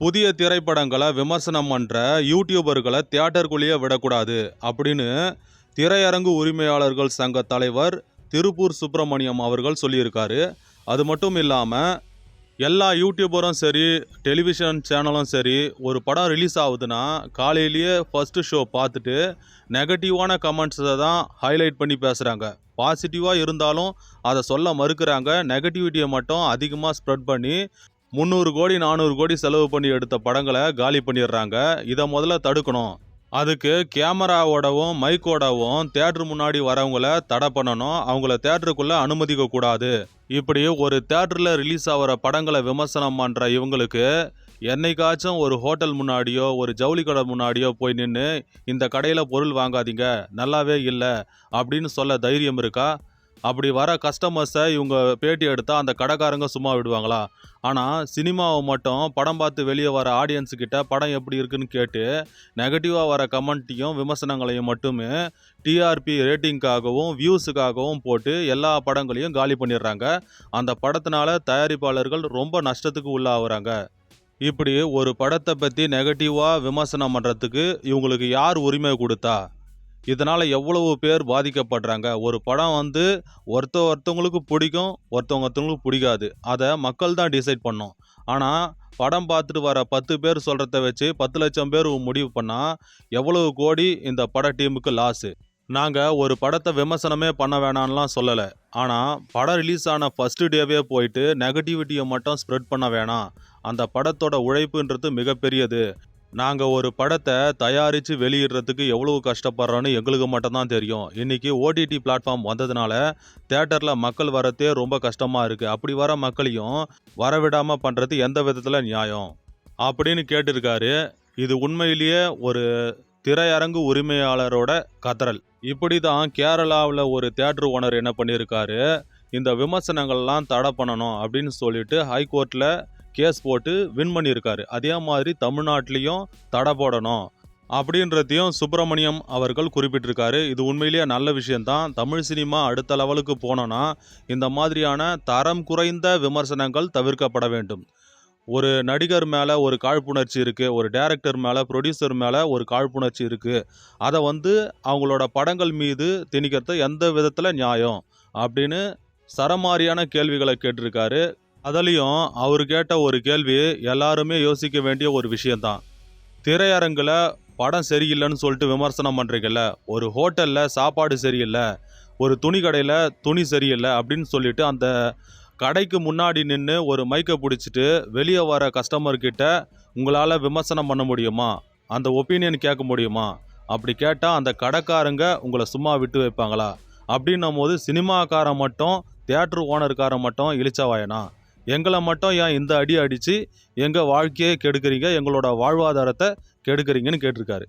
புதிய திரைப்படங்களை விமர்சனம் பண்ணுற யூடியூபர்களை தியேட்டருக்குள்ளேயே விடக்கூடாது அப்படின்னு திரையரங்கு உரிமையாளர்கள் சங்க தலைவர் திருப்பூர் சுப்பிரமணியம் அவர்கள் சொல்லியிருக்காரு. அது மட்டும் இல்லாமல் எல்லா யூடியூபரும் சரி டெலிவிஷன் சேனலும் சரி ஒரு படம் ரிலீஸ் ஆகுதுன்னா காலையிலேயே ஃபஸ்ட்டு ஷோ பார்த்துட்டு நெகட்டிவான கமெண்ட்ஸை தான் ஹைலைட் பண்ணி பேசுகிறாங்க பாசிட்டிவாக இருந்தாலும் அதை சொல்ல மறுக்கிறாங்க. நெகட்டிவிட்டியை மட்டும் அதிகமாக ஸ்ப்ரெட் பண்ணி முந்நூறு கோடி நானூறு கோடி செலவு பண்ணி எடுத்த படங்களை காலி பண்ணிடுறாங்க. இதை முதல்ல தடுக்கணும். அதுக்கு கேமராவோடவும் மைக்கோடவும் தேட்டர் முன்னாடி வரவங்கள தடை பண்ணணும். அவங்கள தேட்டருக்குள்ளே அனுமதிக்க கூடாது இப்படி ஒரு தேட்டரில் ரிலீஸ் ஆகிற படங்களை விமர்சனம் பண்ணுற இவங்களுக்கு என்னைக்காச்சும் ஒரு ஹோட்டல் முன்னாடியோ ஒரு ஜவுளி கடை முன்னாடியோ போய் நின்று இந்த கடையில் பொருள் வாங்காதீங்க நல்லாவே இல்லை அப்படின்னு சொல்ல தைரியம் இருக்கா? அப்படி வர கஸ்டமர்ஸை இவங்க பேட்டி எடுத்தால் அந்த கடைக்காரங்க சும்மா விடுவாங்களா? ஆனால் சினிமாவை மட்டும் படம் பார்த்து வெளியே வர ஆடியன்ஸுக்கிட்ட படம் எப்படி இருக்குன்னு கேட்டு நெகட்டிவாக வர கமெண்ட்டையும் விமர்சனங்களையும் மட்டுமே டிஆர்பி ரேட்டிங்காகவும் வியூஸுக்காகவும் போட்டு எல்லா படங்களையும் காலி பண்ணிடுறாங்க. அந்த படத்தினால தயாரிப்பாளர்கள் ரொம்ப நஷ்டத்துக்கு உள்ளாகுறாங்க. இப்படி ஒரு படத்தை பற்றி நெகட்டிவாக விமர்சனம் பண்ணுறதுக்கு இவங்களுக்கு யார் உரிமை கொடுத்தா? இதனால் எவ்வளவு பேர் பாதிக்கப்படுறாங்க? ஒரு படம் வந்து ஒருத்த ஒருத்தவங்களுக்கு பிடிக்கும் ஒருத்தவங்க ஒருத்தவங்களுக்கு பிடிக்காது. அதை மக்கள் தான் டிசைட் பண்ணும் ஆனால் படம் பார்த்துட்டு வர பத்து பேர் சொல்கிறத வச்சு பத்து லட்சம் பேர் முடிவு பண்ணால் எவ்வளவு கோடி இந்த பட டீமுக்கு லாஸு நாங்கள் ஒரு படத்தை விமர்சனமே பண்ண வேணாம்லாம் சொல்லலை. ஆனால் படம் ரிலீஸ் ஆன ஃபஸ்ட்டு டேவே போயிட்டு நெகட்டிவிட்டியை மட்டும் ஸ்ப்ரெட் பண்ண வேணாம். அந்த படத்தோட உழைப்புன்றது மிகப்பெரியது. நாங்கள் ஒரு படத்தை தயாரித்து வெளியிடுறதுக்கு எவ்வளவு கஷ்டப்படுறோன்னு எங்களுக்கு மட்டும்தான் தெரியும். இன்றைக்கி ஓடிடி பிளாட்ஃபார்ம் வந்ததுனால தேட்டரில் மக்கள் வரதே ரொம்ப கஷ்டமாக இருக்குது அப்படி வர மக்களையும் வரவிடாமல் பண்ணுறது எந்த விதத்தில் நியாயம்? அப்படின்னு கேட்டிருக்காரு. இது உண்மையிலேயே ஒரு திரையரங்கு உரிமையாளரோட கதறல். இப்படி தான் கேரளாவில் ஒரு தேட்டர் ஓனர் என்ன பண்ணியிருக்காரு? இந்த விமர்சனங்கள்லாம் தடை பண்ணணும் அப்படின்னு சொல்லிட்டு ஹைகோர்ட்டில் கேஸ் போட்டு வின் பண்ணியிருக்காரு. அதே மாதிரி தமிழ்நாட்டிலையும் தடை போடணும் அப்படின்றதையும் சுப்பிரமணியம் அவர்கள் குறிப்பிட்டிருக்காரு. இது உண்மையிலேயே நல்ல விஷயம்தான். தமிழ் சினிமா அடுத்த லெவலுக்கு போனோன்னா இந்த மாதிரியான தரம் குறைந்த விமர்சனங்கள் தவிர்க்கப்பட வேண்டும். ஒரு நடிகர் மேலே ஒரு காழ்ப்புணர்ச்சி இருக்குது ஒரு டேரக்டர் மேலே ப்ரொடியூசர் மேலே ஒரு காழ்ப்புணர்ச்சி இருக்குது அதை வந்து அவங்களோட படங்கள் மீது திணிக்கிறது எந்த விதத்தில் நியாயம் அப்படின்னு சரமாரியான கேள்விகளை கேட்டிருக்காரு. அதுலேயும் அவர் கேட்ட ஒரு கேள்வி எல்லாருமே யோசிக்க வேண்டிய ஒரு விஷயந்தான் திரையரங்கில் படம் சரியில்லைன்னு சொல்லிட்டு விமர்சனம் பண்ணுறீங்கல்ல ஒரு ஹோட்டலில் சாப்பாடு சரியில்லை ஒரு துணி கடையில் துணி சரியில்லை அப்படின்னு சொல்லிட்டு அந்த கடைக்கு முன்னாடி நின்று ஒரு மைக்கை பிடிச்சிட்டு வெளியே வர கஸ்டமர்கிட்ட உங்களால் விமர்சனம் பண்ண முடியுமா? அந்த ஒப்பீனியன் கேட்க முடியுமா? அப்படி கேட்டால் அந்த கடைக்காரங்க உங்களை சும்மா விட்டு வைப்பாங்களா? அப்படின்னும் போது சினிமாக்காரன் மட்டும் தியேட்ரு ஓனர்காரன் மட்டும் இழிச்சவாயனா எங்களை மட்டும் ஏன் இந்த அடி அடித்து எங்கள் வாழ்க்கையை கெடுக்குறீங்க? எங்களோட வாழ்வாதாரத்தை கெடுக்குறீங்கன்னு கேட்டிருக்காரு.